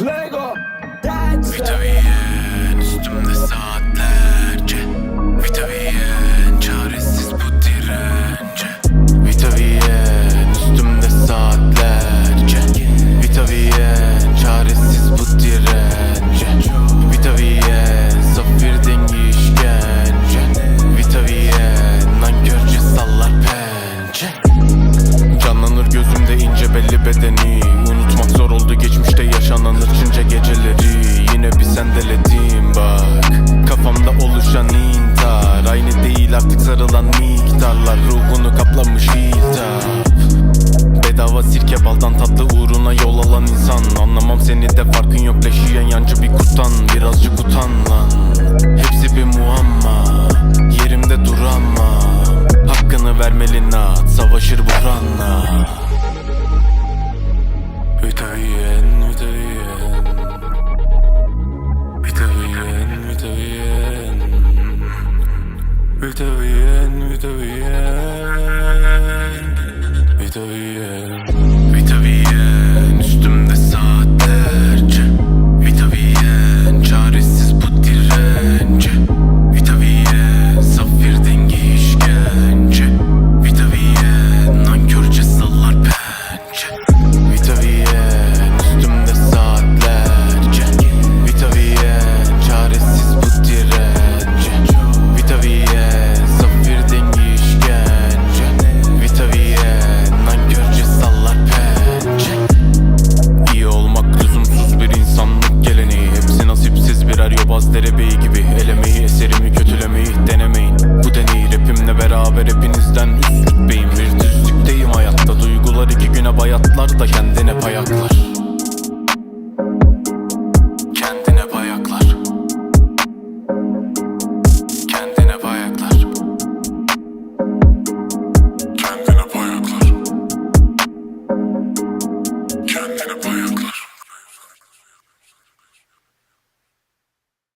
Lego. That's Gözümde ince belli bedeni. Unutmak zor oldu geçmişte yaşanan ırçınca geceleri. Yine bir sendeledim bak. Kafamda oluşan intihar. Aynı değil artık sarılan miktarlar. Ruhunu kaplamış hitap Bedava sirke baldan tatlı uğruna yol alan insan. Anlamam seni de farkın yok leşiyen yancı bir kurttan Birazcık utan lan. Hepsi bir muamma. Yerimde duramam. Hakkını vermeli nat Savaşır buhranla Vite bien, vite bien, vite bien. Bayatlar da kendine payaklar